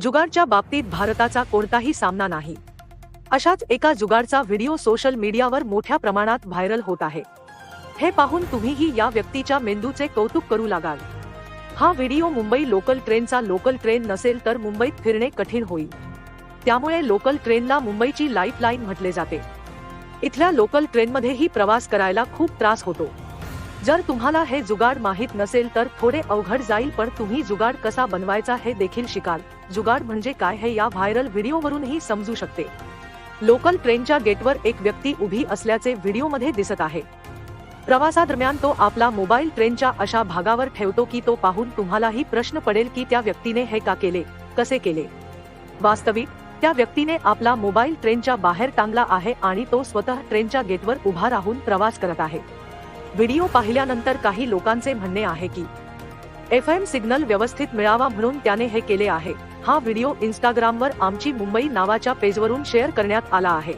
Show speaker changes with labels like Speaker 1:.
Speaker 1: जुगाडच्या बाबतीत भारताचा कोणताही सामना नाही. अशाच एका जुगाडचा व्हिडिओ सोशल मीडियावर मोठ्या प्रमाणात व्हायरल होत आहे. हे पाहून तुम्हीही या व्यक्तीच्या मेंदूचे कौतुक करू लागाल. हा व्हिडिओ मुंबई लोकल ट्रेनचा लोकल ट्रेन नसेल तर मुंबईत फिरणे कठीण होईल. त्यामुळे लोकल ट्रेनला मुंबईची लाईफलाईन म्हटले जाते. इथल्या लोकल ट्रेनमध्येही प्रवास करायला खूप त्रास होतो. जर तुम्हाला हे जुगाड माहीत नसेल तर थोडे अवघड जाईल पण तुम्ही जुगाड कसा बनवायचा हे देखील शिकाल. जुगाड म्हणजे काय हे या व्हायरल व्हिडिओवरूनही समजू शकते. लोकल ट्रेनच्या गेटवर एक व्यक्ती उभी असल्याचे व्हिडिओमध्ये दिसत आहे. प्रवासादरम्यान तो आपला मोबाईल ट्रेनच्या अशा भागावर ठेवतो की तो पाहून तुम्हालाही प्रश्न पडेल की त्या व्यक्तीने हे का केले कसे केले. वास्तविक त्या व्यक्तीने आपला मोबाईल ट्रेनच्या बाहेर टांगला आहे आणि तो स्वतः ट्रेनच्या गेटवर उभा राहून प्रवास करत आहे. व्हिडिओ पाहिल्यानंतर काही लोकांचे म्हणणे आहे की एफ एम सिग्नल व्यवस्थित मिळावा म्हणून त्याने हे केले आहे. हा व्हिडिओ इंस्टाग्रामवर आमची मुंबई नावाच्या पेजवरून शेअर करण्यात आला आहे.